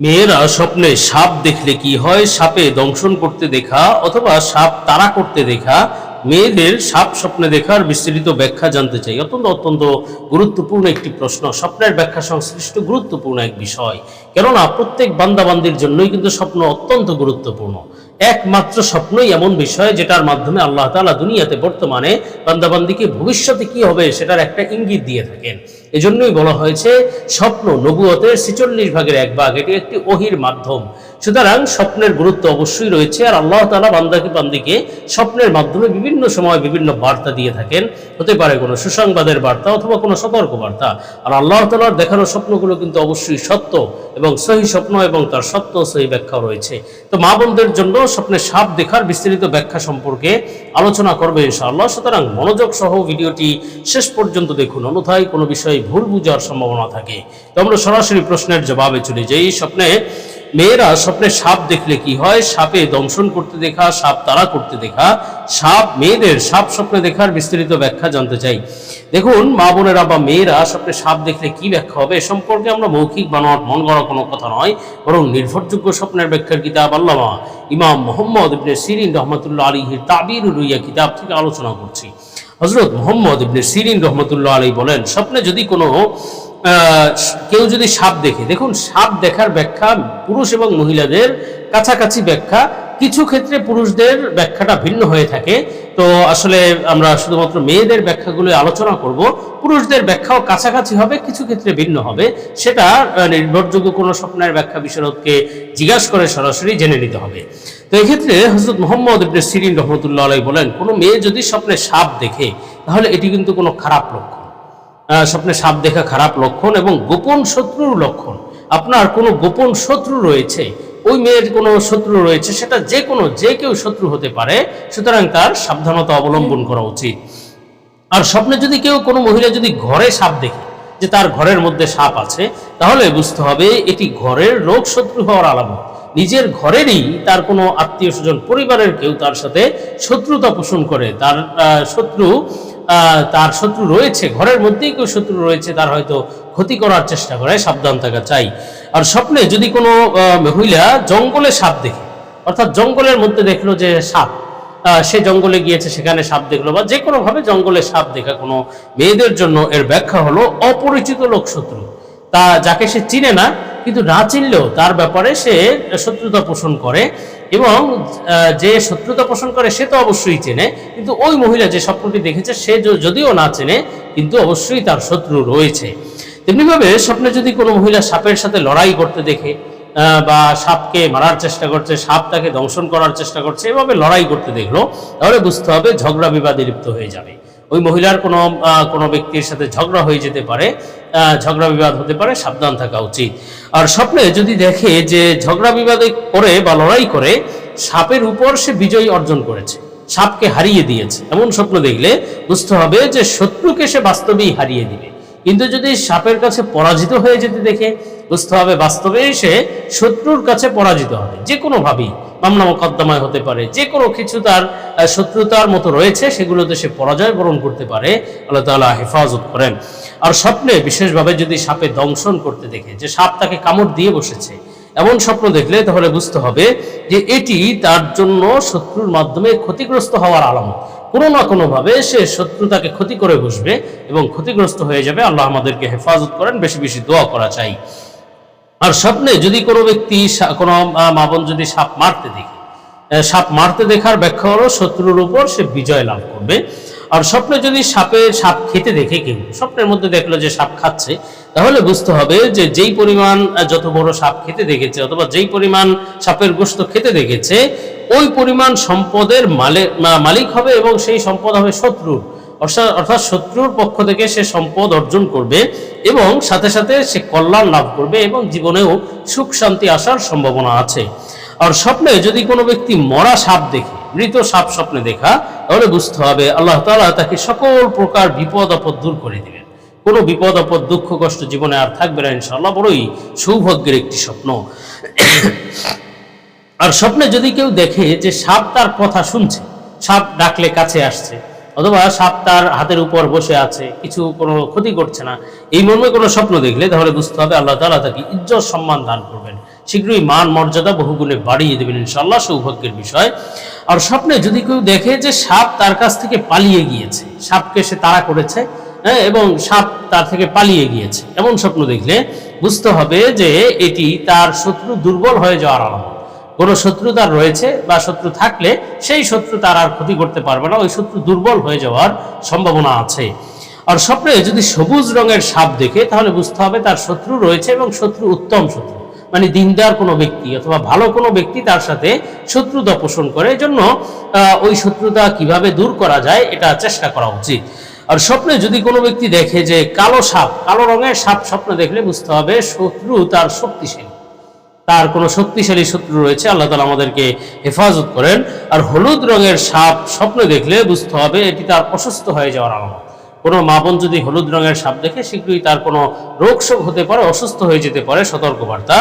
মেয়েরা স্বপ্নে সাপ দেখলে কি হয়? সাপে দংশন করতে দেখা অথবা সাপ তারা করতে দেখা। মেয়েদের সাপ স্বপ্নে দেখার বিস্তৃত ব্যাখ্যা জানতে চাই। অত্যন্ত অত্যন্ত গুরুত্বপূর্ণ একটি প্রশ্ন। স্বপ্নের ব্যাখ্যা সংশ্লিষ্ট গুরুত্বপূর্ণ এক বিষয়। কেননা প্রত্যেক বান্দাবান্দির জন্যই কিন্তু স্বপ্ন অত্যন্ত গুরুত্বপূর্ণ। একমাত্র স্বপ্নই এমন বিষয় যেটার মাধ্যমে আল্লাহ তাআলা দুনিয়াতে বর্তমানে বান্দাবান্দিকে ভবিষ্যতে কি হবে সেটার একটা ইঙ্গিত দিয়ে থাকেন। এজন্যই বলা হয়েছে, স্বপ্ন নবুয়তের ছিচল্লিশ ভাগের এক ভাগ, এটি একটি ওহির মাধ্যম। সুতরাং স্বপ্নের গুরুত্ব অবশ্যই রয়েছে আর আল্লাহ তালা বান্দাকে বান্দিকে স্বপ্নের মাধ্যমে বিভিন্ন সময় বিভিন্ন বার্তা দিয়ে থাকেন। হতে পারে কোনো সুসংবাদের বার্তা অথবা কোনো সতর্ক বার্তা আর আল্লাহ তালার দেখানো স্বপ্নগুলো কিন্তু অবশ্যই সত্য এবং সহি স্বপ্ন এবং তার সত্য সহি ব্যাখ্যা রয়েছে। তো মা বোনদের জন্য স্বপ্নে সাপ দেখার বিস্তারিত ব্যাখ্যা সম্পর্কে আলোচনা করবে ইনশাআল্লাহ। সুতরাং মনোযোগ সহ ভিডিওটি শেষ পর্যন্ত দেখুন। অন্যথায় কোনো বিষয়ে ভুল বুঝার সম্ভাবনা থাকে। তো আমরা সরাসরি প্রশ্নের জবাবে চলে যাই। স্বপ্নে মেয়েরা স্বপ্নে সাপ দেখলে কি হয়? সাপে দংশন করতে দেখা, সাপ তারা করতে দেখা, সাপ মেয়েদের সাপ স্বপ্নে দেখার বিস্তারিত ব্যাখ্যা জানতে চাই। দেখুন, মা বোনেরা বা মেয়েরা স্বপ্নে সাপ দেখলে কি ব্যাখ্যা হবে এ সম্পর্কে আমরা মৌখিক বানোয়াট মন গড়া কোনো কথা নয়, বরং নির্ভরযোগ্য স্বপ্নের ব্যাখ্যার কিতাব আল্লামা ইমাম মোহাম্মদ ইবনে সিরিন রহমতুল্লাহ আলীহির তাবির রুইয়া কিতাব থেকে আলোচনা করছি। হজরত মোহাম্মদ ইবনে সিরিন রহমতুল্লাহ আলী বলেন, স্বপ্নে যদি কোনো কেউ যদি সাপ দেখে দেখুন সাপ দেখার ব্যাখ্যা পুরুষ এবং মহিলাদের কাছাকাছি ব্যাখ্যা। কিছু ক্ষেত্রে পুরুষদের ব্যাখ্যাটা ভিন্ন হয়ে থাকে। তো আসলে আমরা শুধুমাত্র মেয়েদের ব্যাখ্যাগুলো আলোচনা করব। পুরুষদের ব্যাখ্যাও কাছাকাছি হবে কিছু ক্ষেত্রে ভিন্ন হবে। সেটা নির্ভরযোগ্য কোনো স্বপ্নের ব্যাখ্যা বিশারদকে জিজ্ঞাসা করে সরাসরি জেনে নিতে হবে। তো এক্ষেত্রে হজরত মোহাম্মদ ইবনে সিরিন রহমতুল্লাহ আলাই বলেন কোনো মেয়ে যদি স্বপ্নে সাপ দেখে তাহলে এটি কিন্তু কোনো খারাপ লক্ষণ। আহ, স্বপ্নে সাপ দেখা খারাপ লক্ষণ এবং গোপন শত্রুর লক্ষণ। আপনার কোনো গোপন শত্রু রয়েছে, ওই মেয়ের কোনো শত্রু রয়েছে, সেটা যে কোনো, যে কেউ শত্রু হতে পারে, সুতরাং তার সাবধানতা অবলম্বন করা উচিত। আর স্বপ্নে যদি কেউ কোনো মহিলা যদি ঘরে সাপ দেখে, যে তার ঘরের মধ্যে সাপ আছে, তাহলে বুঝতে হবে এটি ঘরের রোগ শত্রু হওয়ার আলামত। নিজের ঘরেরই তার কোনো আত্মীয় স্বজন, পরিবারের কেউ তার সাথে শত্রুতা পোষণ করে। তার শত্রু তার শত্রু রয়েছে, ঘরের মধ্যেই কেউ শত্রু রয়েছে, তার হয়তো ক্ষতি করার চেষ্টা করে, সাবধান থাকা চাই। আর স্বপ্নে যদি কোনো মহিলা জঙ্গলে সাপ দেখে, অর্থাৎ জঙ্গলের মধ্যে দেখল যে সাপ সে জঙ্গলে গিয়েছে, সেখানে সাপ দেখল, বা যে কোনোভাবে জঙ্গলে সাপ দেখা কোনো মেয়েদের জন্য এর ব্যাখ্যা হলো অপরিচিত লোক শত্রু। তা যাকে সে চিনে না কিন্তু না চিনলেও তার ব্যাপারে সে শত্রুতা পোষণ করে এবং যে শত্রুতা পোষণ করে সে তো অবশ্যই চেনে, কিন্তু ওই মহিলা যে স্বপ্নটি দেখেছে সে যদিও না চেনে, কিন্তু অবশ্যই তার শত্রু রয়েছে। তেমনিভাবে স্বপ্নে যদি কোনো মহিলা সাপের সাথে লড়াই করতে দেখে বা সাপকে মারার চেষ্টা করছে, সাপ তাকে দংশন করার চেষ্টা করছে, এভাবে লড়াই করতে দেখল, তাহলে বুঝতে হবে ঝগড়া বিবাদে লিপ্ত হয়ে যাবে। ওই মহিলার কোনো কোনো ব্যক্তির সাথে ঝগড়া হয়ে যেতে পারে ঝগড়া বিবাদ হতে পারে, সাবধান থাকা উচিত। আর স্বপ্নে যদি দেখে যে ঝগড়া বিবাদে করে বা লড়াই করে, সাপের উপর সে বিজয় অর্জন করেছে, সাপকে হারিয়ে দিয়েছে। এমন স্বপ্ন দেখলে বুঝতে হবে যে শত্রুকে সে বাস্তবেই হারিয়ে দিবে। কিন্তু যদি সাপের কাছে পরাজিত হয়ে যেতে দেখে বুঝতে হবে বাস্তবে সে শত্রুর কাছে পরাজিত হবে। যে কোনোভাবেই মামলা মোকদ্দমায় হতে পারে যে কোনো কিছু তার শত্রুতার মতো রয়েছে, সেগুলোতে সে পরাজয় বরণ করতে পারে, আল্লাহ তাআলা হেফাজত করেন। আর স্বপ্নে বিশেষভাবে যদি সাপে দংশন করতে দেখে, যে সাপ তাকে কামড় দিয়ে বসেছে, এমন স্বপ্ন দেখলে তাহলে বুঝতে হবে যে এটি তার জন্য শত্রুর মাধ্যমে ক্ষতিগ্রস্ত হওয়ার আলামত। কোনো না কোনোভাবে সে শত্রু তাকে ক্ষতি করে বসবে এবং ক্ষতিগ্রস্ত হয়ে যাবে। আল্লাহ আমাদেরকে হেফাজত করেন, বেশি বেশি দোয়া করা চাই। আর স্বপ্নে যদি কোনো ব্যক্তি কোনো মা বোন যদি সাপ মারতে দেখে সাপ মারতে দেখার ব্যাখ্যা হলো শত্রুর উপর সে বিজয় লাভ করবে। আর স্বপ্নে যদি সাপে সাপ খেতে দেখে কেউ, স্বপ্নের মধ্যে দেখল যে সাপ খাচ্ছে, তাহলে বুঝতে হবে যে যেই পরিমাণ যত বড় সাপ খেতে দেখেছে অথবা যেই পরিমাণ সাপের গোস্ত খেতে দেখেছে ওই পরিমাণ সম্পদের মালে- মালিক হবে এবং সেই সম্পদ হবে শত্রুর অর্থাৎ শত্রুর পক্ষ থেকে সে সম্পদ অর্জন করবে এবং সাথে সাথে সে কল্যাণ লাভ করবে এবং জীবনেও সুখ শান্তি আসার সম্ভাবনা আছে। আর স্বপ্নে যদি কোনো ব্যক্তি মরা সাপ দেখে, মৃত সাপ স্বপ্নে দেখা, তাহলে বুঝতে হবে আল্লাহ তাআলা তাকে সকল প্রকার বিপদ, আপদ দূর করে দিবেন। কোনো বিপদ, আপদ, দুঃখ, কষ্ট জীবনে আর থাকবে না ইনশাআল্লাহ, বড়ই সৌভাগ্যের একটি স্বপ্ন। আর স্বপ্নে যদি কেউ দেখে যে সাপ তার কথা শুনছে, সাপ ডাকলে কাছে আসছে, অথবা সাপ তার হাতের উপর বসে আছে, কিছু কোনো ক্ষতি করছে না, এই মর্মে কোনো স্বপ্ন দেখলে তাহলে বুঝতে হবে আল্লাহ তাআলা তাকে ইজ্জত সম্মান দান করবেন। শীঘ্রই মান মর্যাদা বহুগুণে বাড়িয়ে দেবেন ইনশাল্লাহ সৌভাগ্যের বিষয়। আর স্বপ্নে যদি কেউ দেখে যে সাপ তার কাছ থেকে পালিয়ে গিয়েছে, সাপকে সে তাড়া করেছে হ্যাঁ এবং সাপ তার থেকে পালিয়ে গিয়েছে, এমন স্বপ্ন দেখলে বুঝতে হবে যে এটি তার শত্রু দুর্বল হয়ে যাওয়ার আলামত। কোনো শত্রু তার রয়েছে বা শত্রু থাকলে সেই শত্রু তার আর ক্ষতি করতে পারবে না, ওই শত্রু দুর্বল হয়ে যাওয়ার সম্ভাবনা আছে। আর স্বপ্নে যদি সবুজ রঙের সাপ দেখে, তাহলে বুঝতে হবে তার শত্রু রয়েছে এবং শত্রু উত্তম শত্রু। মানে দিনদার কোনো ব্যক্তি অথবা ভালো কোনো ব্যক্তি তার সাথে শত্রুতা পোষণ করে, এজন্য ওই শত্রুতা কীভাবে দূর করা যায়, এটা চেষ্টা করা উচিত। আর স্বপ্নে যদি কোনো ব্যক্তি দেখে যে কালো সাপ, কালো রঙের সাপ স্বপ্নে দেখলে বুঝতে হবে শত্রু তার শক্তিশালী। তার কোনো শক্তিশালী শত্রু রয়েছে, আল্লাহ তালা আমাদেরকে হেফাজত করেন। আর হলুদ রঙের সাপ স্বপ্নে দেখলে বুঝতে হবে এটি তার অসুস্থ হয়ে যাওয়ার আলামত। কোনো মা বোন যদি হলুদ রঙের সাপ দেখে, শীঘ্রই তার কোনো রোগ শোক হতে পারে, অসুস্থ হয়ে যেতে পারে, সতর্কবার্তা।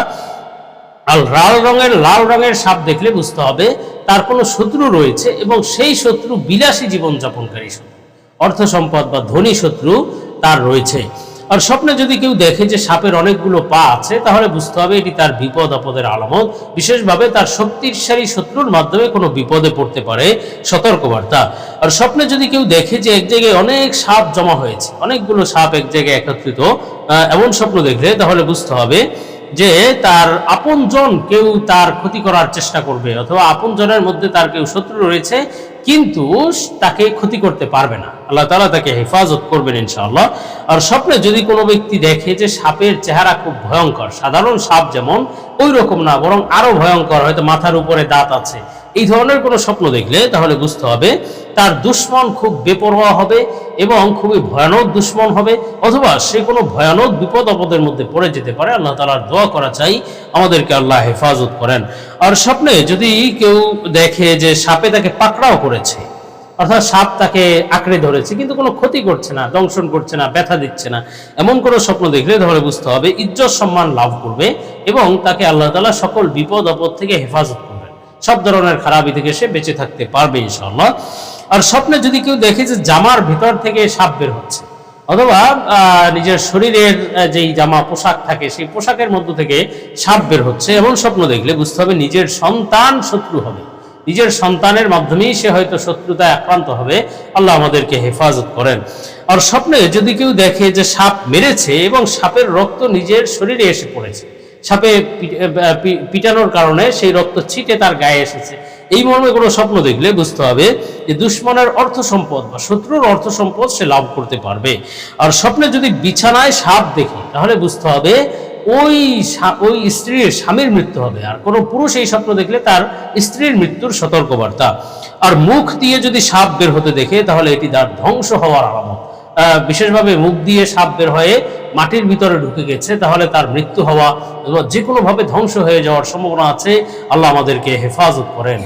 আর লাল রঙের লাল রঙের সাপ দেখলে বুঝতে হবে তার কোনো শত্রু রয়েছে এবং সেই শত্রু বিলাসী জীবনযাপনকারী শত্রু। অর্থ সম্পদ বা ধনী শত্রু তার রয়েছে। আর স্বপ্নে যদি কেউ দেখে যে সাপের অনেকগুলো পা আছে, তাহলে বুঝতে হবে এটি তার বিপদ আপদের আলামত। বিশেষভাবে তার শক্তিশালী শত্রুর মাধ্যমে কোনো বিপদে পড়তে পারে সতর্কবার্তা। আর স্বপ্নে যদি কেউ দেখে যে এক জায়গায় অনেক সাপ জমা হয়েছে, অনেকগুলো সাপ এক জায়গায় একত্রিত এমন স্বপ্ন দেখলে তাহলে বুঝতে হবে যে তার আপনজন কেউ তার ক্ষতি করার চেষ্টা করবে, অথবা আপনজনের মধ্যে তার কেউ শত্রু রয়েছে কিন্তু তাকে ক্ষতি করতে পারবে না। আল্লাহ তালা তাকে হেফাজত করবেন ইনশাআল্লাহ। আর স্বপ্নে যদি কোনো ব্যক্তি দেখে যে সাপের চেহারা খুব ভয়ঙ্কর, সাধারণ সাপ যেমন, ওই রকম না, বরং আরও ভয়ঙ্কর, হয়তো মাথার উপরে দাঁত আছে এই ধরনের কোনো স্বপ্ন দেখলে তাহলে বুঝতে হবে তার দুশ্মন খুব বেপরোয়া হবে এবং খুবই ভয়ানক দুশ্মন হবে অথবা সে কোনো ভয়ানক বিপদ আপদের মধ্যে পড়ে যেতে পারে। আল্লাহ তালার দোয়া করা চাই, আমাদেরকে আল্লাহ হেফাজত করেন। আর স্বপ্নে যদি কেউ দেখে যে সাপে তাকে পাকড়াও করেছে, অর্থাৎ সাপ তাকে আঁকড়ে ধরেছে, কিন্তু কোনো ক্ষতি করছে না, দংশন করছে না, ব্যথা দিচ্ছে না, এমন কোনো স্বপ্ন দেখলে তাহলে বুঝতে হবে ইজ্জত সম্মান লাভ করবে এবং তাকে আল্লাহ তালা সকল বিপদ আপদ থেকে হেফাজত করবেন সব ধরনের খারাপি থেকে সে বেঁচে থাকতে পারবে ইনশাআল্লাহ। আর স্বপ্নে যদি কেউ দেখে যে জামার ভিতর থেকে সাপ বের হচ্ছে, অথবা নিজের শরীরের যেই জামা পোশাক থাকে, সেই পোশাকের মধ্য থেকে সাপ বের হচ্ছে, এমন স্বপ্ন দেখলে বুঝতে হবে নিজের সন্তান শত্রু হবে। নিজের সন্তানের মাধ্যমেই সে হয়তো শত্রুতায় আক্রান্ত হবে, আল্লাহ আমাদেরকে হেফাজত করেন। আর স্বপ্নে যদি কেউ দেখে যে সাপ মেরেছে এবং সাপের রক্ত নিজের শরীরে এসে পড়েছে সাপে পিটানোর কারণে সেই রক্ত ছিটে তার গায়ে এসেছে। এই মর্মে কোনো স্বপ্ন দেখলে বুঝতে হবে যে দুশ্মনের অর্থ সম্পদ বা শত্রুর অর্থ সম্পদ সে লাভ করতে পারবে। আর স্বপ্নে যদি বিছানায় সাপ দেখি, তাহলে বুঝতে হবে ওই ওই স্ত্রীর স্বামীর মৃত্যু হবে। আর কোনো পুরুষ এই স্বপ্ন দেখলে তার স্ত্রীর মৃত্যুর সতর্কবার্তা। আর মুখ দিয়ে যদি সাপ বের হতে দেখে, তাহলে এটি তার ধ্বংস হওয়ার আলামত। বিশেষভাবে মুখ দিয়ে সাপ বের হয়ে মাটির ভিতরে ঢুকে গেছে, তাহলে তার মৃত্যু হওয়া যে কোনোভাবে ধ্বংস হয়ে যাওয়ার সম্ভাবনা আছে, আল্লাহ আমাদেরকে হেফাজত করেন।